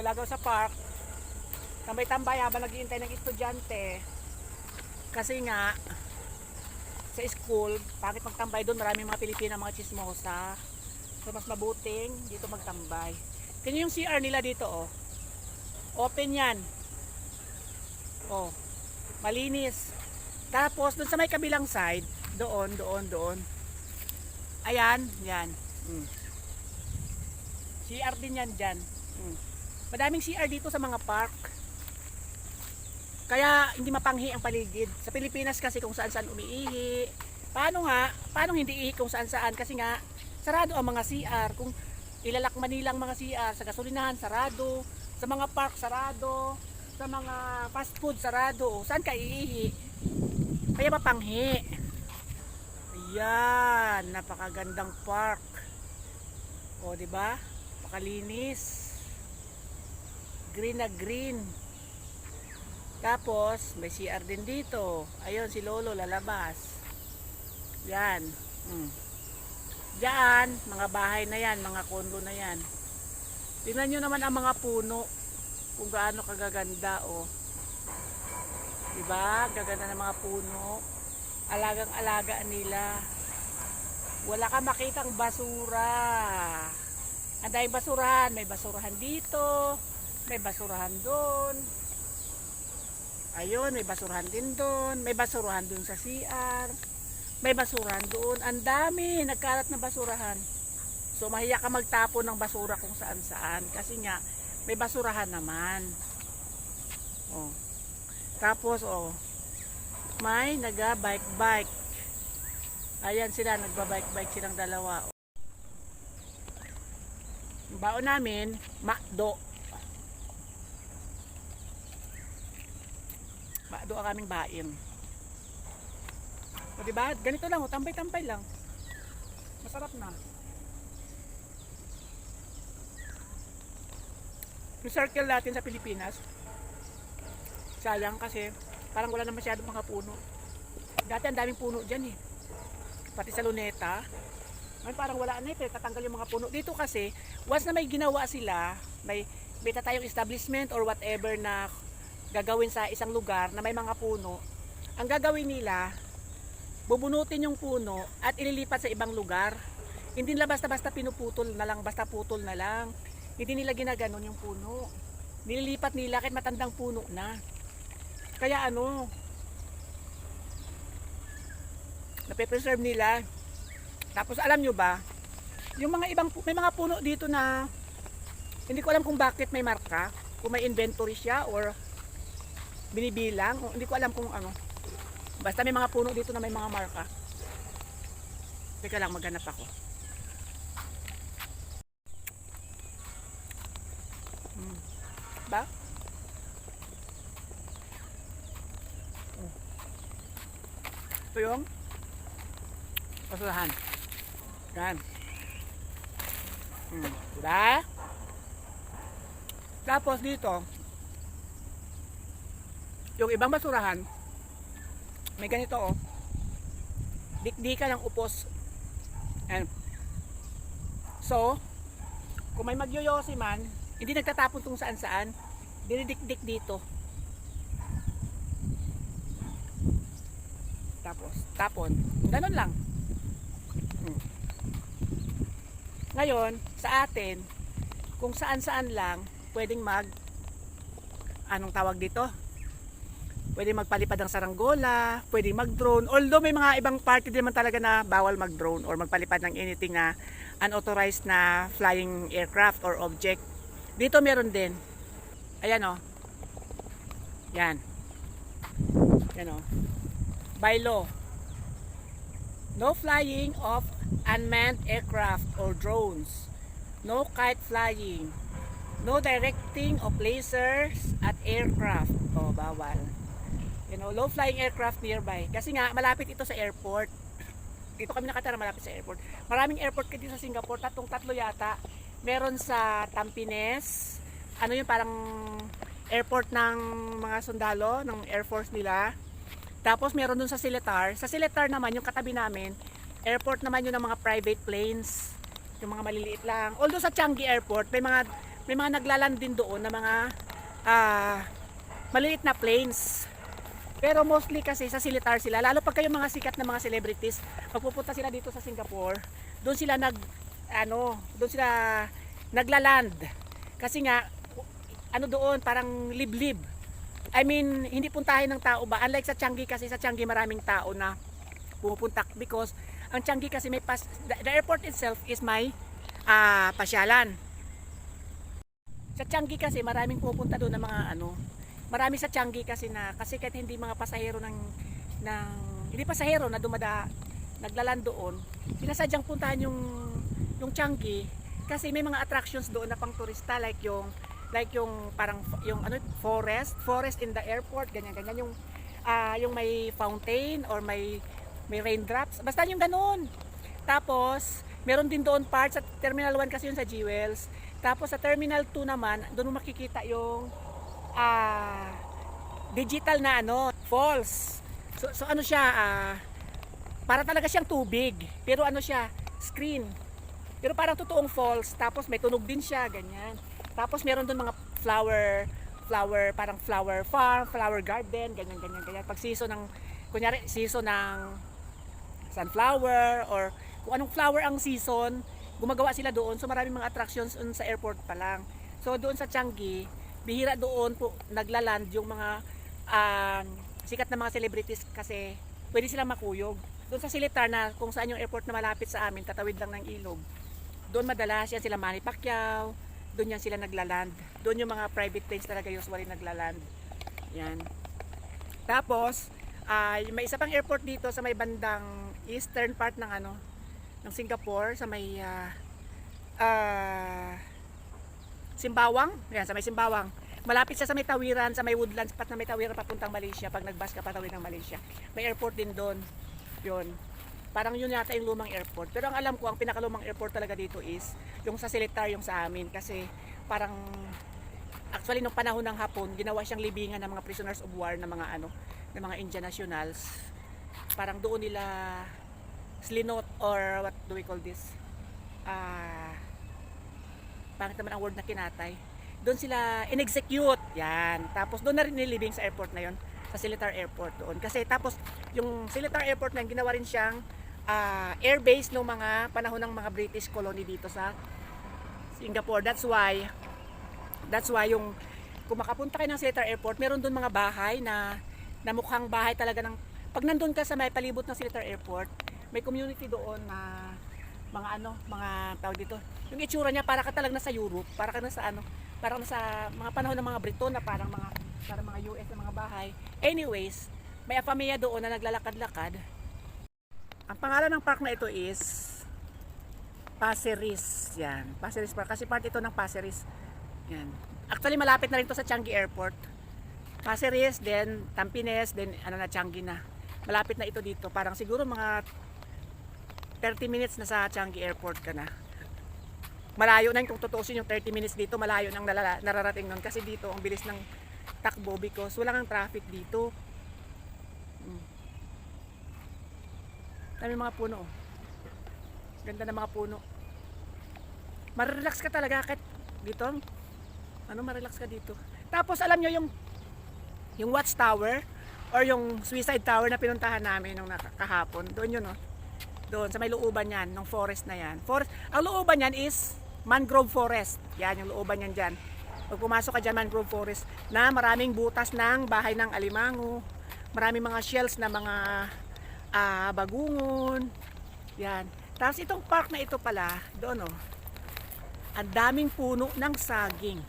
Lagaw sa park. Tambay-tambay habang naghihintay ng estudyante. Kasi nga, sa school, pangit magtambay doon, maraming mga Pilipina, mga chismosa. So mas mabuting dito magtambay. Kanya yung CR nila dito oh. Open yan. Oh. Malinis. Tapos doon sa may kabilang side, doon, doon, doon. Ayan, yan. Mm. CR din yan dyan. Mm. Madaming CR dito sa mga park. Kaya hindi mapanghi ang paligid. Sa Pilipinas kasi kung saan saan umiihi. Paano nga? Paano hindi ihi kung saan saan? Kasi nga, sarado ang mga CR. Kung ilalakman nilang mga CR sa gasolinahan, sarado. Sa mga park, sarado. Sa mga fast food, sarado. Saan ka iihi? Kaya mapanghi. Ayan, napakagandang park. O, di ba? Pakalinis. Green na green. Tapos, may CR din dito. Ayun, si Lolo lalabas. Yan. Mm. Diyan, mga bahay na yan, mga kondo na yan. Tingnan nyo naman ang mga puno. Kung gaano kagaganda, oh. Diba? Gaganda ng mga puno. Alagang-alaga nila. Wala ka makitang basura. Ang basurahan. May basurahan dito. May basurahan doon. Ayun, may basurahan din doon. May basurahan doon sa CR. May basurahan doon. Ang dami. Nagkalat na basurahan. So, mahiya ka magtapon ng basura kung saan saan. Kasi nga, may basurahan naman. Oh. Tapos, oh, may naga-bike-bike. Ayan sila, nagba-bike-bike silang dalawa. Ang baon namin, makdo. Makdo ang aming bain. O diba? Ganito lang, tambay-tambay lang. Masarap na. Yung circle natin sa Pilipinas, sayang kasi parang wala na masyadong mga puno. Dati ang daming puno dyan eh. Pati sa Luneta. Ngayon parang wala na eh, pero tatanggal yung mga puno. Dito kasi, once na may ginawa sila, may, may tayong establishment or whatever na gagawin sa isang lugar na may mga puno, ang gagawin nila, bubunutin yung puno at ililipat sa ibang lugar. Hindi nila basta-basta pinuputol na lang, basta putol na lang. Hindi nila ginaganon yung puno. Nililipat nila kahit matandang puno na. Kaya ano, nape-preserve nila. Tapos alam nyo ba, yung mga ibang, may mga puno dito na hindi ko alam kung bakit may marka, kung may inventory siya or binibilang, o hindi ko alam kung ano. Basta may mga puno dito na may mga marka. Teka lang, maghanap ako. Hmm. Ba? Oh. Ito yung basurahan. Yan. Hmm. Diba? Tapos dito, yung ibang basurahan, may ganito oh. Dikdikan ng upos. Ayan. So, kung may magyoyosi man, hindi nagtatapon kung saan saan, dinidikdik dito. Tapos, tapon. Ganon lang. Hmm. Ngayon, sa atin, kung saan saan lang, pwedeng mag, anong tawag dito? Pwede magpalipad ng saranggola, pwede mag-drone. Although may mga ibang party din naman talaga na bawal mag-drone or magpalipad ng anything na unauthorized na flying aircraft or object. Dito meron din. Ayan o. Yan. Yan o. By law. No flying of unmanned aircraft or drones. No kite flying. No directing of lasers at aircraft. O, bawal you know, low flying aircraft nearby. Kasi nga, malapit ito sa airport. Dito kami nakatara malapit sa airport. Maraming airport dito sa Singapore, tatlong tatlo yata. Meron sa Tampines, ano yung parang airport ng mga sundalo, ng Air Force nila. Tapos meron dun sa Seletar. Sa Seletar naman, yung katabi namin, airport naman yun ng mga private planes. Yung mga maliliit lang. Although sa Changi Airport, may mga may mga naglaland din doon na mga ah, maliit na planes. Pero mostly kasi sa Silitar sila, lalo pag kayo mga sikat na mga celebrities, magpupunta sila dito sa Singapore, doon sila nag ano, doon sila naglaland. Kasi nga ano doon, parang liblib. I mean, hindi puntahin ng tao ba? Unlike sa Changi kasi sa Changi maraming tao na pumupunta because ang Changi kasi may pas, the, the airport itself is may ah, pasyalan. Sa Changi kasi maraming pupunta doon ng mga ano, marami sa Changi kasi na kasi kahit hindi mga pasahero ng ng hindi pasahero na dumada naglaland doon, sila sadyang puntahan yung yung Changi kasi may mga attractions doon na pang turista like yung like yung parang yung ano forest, forest in the airport, ganyan ganyan yung ah, yung may fountain or may may raindrops, basta yung ganun. Tapos, meron din doon part sa Terminal 1 kasi yun sa Jewels. Tapos sa Terminal 2 naman, doon mo makikita yung ah digital na ano, falls. So, so ano siya, ah, para talaga siyang tubig. Pero ano siya, screen. Pero parang totoong falls. Tapos may tunog din siya, ganyan. Tapos meron doon mga flower, flower, parang flower farm, flower garden, ganyan, ganyan, ganyan. Pag season ng, kunyari, season ng sunflower or kung anong flower ang season, gumagawa sila doon. So maraming mga attractions sa airport pa lang. So doon sa Changi, bihira doon po naglaland yung mga um, sikat na mga celebrities kasi pwede silang makuyog. Doon sa Silitar na kung saan yung airport na malapit sa amin, tatawid lang ng ilog. Doon madalas yan sila Manny Pacquiao, doon yan sila naglaland. Doon yung mga private planes talaga usually naglaland. Yan. Tapos, ay may isa pang airport dito sa may bandang eastern part ng ano ng Singapore sa may ah, ah, Simbawang. Yan, sa may Simbawang. Malapit siya sa may tawiran, sa may woodlands pat na may tawiran papuntang Malaysia pag nagbas ka patawid ng Malaysia. May airport din doon. Yun. Parang yun yata yung lumang airport. Pero ang alam ko, ang pinakalumang airport talaga dito is yung sa Seletar, yung sa amin. Kasi parang actually nung panahon ng hapon, ginawa siyang libingan ng mga prisoners of war ng mga ano, ng mga Indian nationals. Parang doon nila slinot or what do we call this? Ah, pangit naman ang word na kinatay. Doon sila in-execute. Yan. Tapos doon na rin nilibing sa airport na yon sa Silitar Airport doon. Kasi tapos yung Silitar Airport na yun, ginawa rin siyang ah, air base ng mga panahon ng mga British colony dito sa Singapore. That's why that's why yung kung makapunta kayo ng Silitar Airport, meron doon mga bahay na na mukhang bahay talaga ng pag nandun ka sa may palibot ng Silitar Airport, may community doon na mga ano, mga tawag dito. Yung itsura niya para ka talaga nasa Europe, para ka nasa ano, parang nasa mga panahon ng mga Brito na parang mga parang mga US na mga bahay. Anyways, may pamilya doon na naglalakad-lakad. Ang pangalan ng park na ito is Passeris. Yan. Passeris Park. Kasi part ito ng Passeris. Yan. Actually, malapit na rin to sa Changi Airport. Passeris, then Tampines, then ano na, Changi na. Malapit na ito dito. Parang siguro mga 30 minutes na sa Changi Airport ka na. Malayo na yun, kung tutuusin yung 30 minutes dito, malayo nang nararating nun. Kasi dito, ang bilis ng takbo because wala kang traffic dito. Mm. Dami mga puno. oh. Ganda ng mga puno. Marelax ka talaga kahit dito. Ano, marelax ka dito. Tapos alam nyo yung yung watchtower or yung suicide tower na pinuntahan namin nung kahapon. Doon yun, oh. Doon, sa may looban yan, ng forest na yan. Forest, ang looban yan is mangrove forest. Yan, yung looban yan dyan. Pag pumasok ka dyan, mangrove forest, na maraming butas ng bahay ng alimango, maraming mga shells na mga ah, bagungon. Yan. Tapos itong park na ito pala, doon oh, ang daming puno ng saging.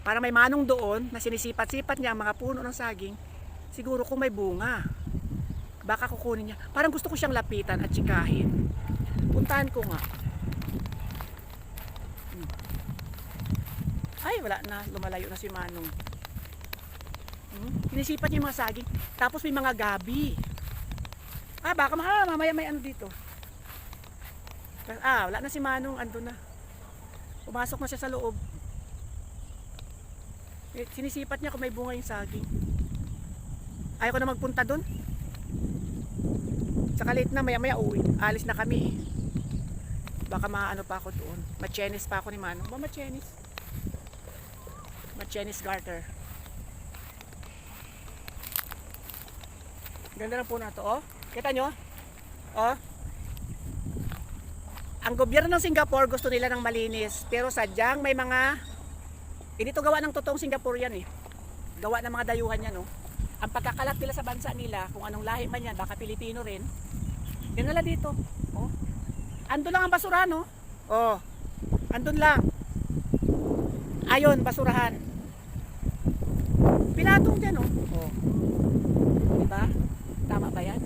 Para may manong doon na sinisipat-sipat niya ang mga puno ng saging, siguro kung may bunga, baka kukunin niya. Parang gusto ko siyang lapitan at tsikahin. Puntahan ko nga. Hmm. Ay, wala na. Lumalayo na si Manong. Hmm? Sinisipat niya yung mga saging. Tapos may mga gabi. Ah, baka ma- ah, mamaya may ano dito. Ah, wala na si Manong. Ando na. Pumasok na siya sa loob. Eh, Sinisipat niya kung may bunga yung saging. Ayaw ko na magpunta doon. Saka late na, maya maya uwi. Alis na kami eh. Baka maano pa ako doon. Machenis pa ako ni Manong. Ba machenis? na Chinese garter. Ganda ng puno na to, oh. Kita nyo? Oh. Ang gobyerno ng Singapore gusto nila ng malinis, pero sadyang may mga hindi to gawa ng totoong Singaporean eh. Gawa ng mga dayuhan yan, oh. Ang pagkakalat nila sa bansa nila, kung anong lahi man yan, baka Pilipino rin, dinala dito. Oh. Andun lang ang basura, no? Oh. Andun lang. Ayon, basurahan. Pinatong dyan, oh. oh. Diba? Tama ba yan?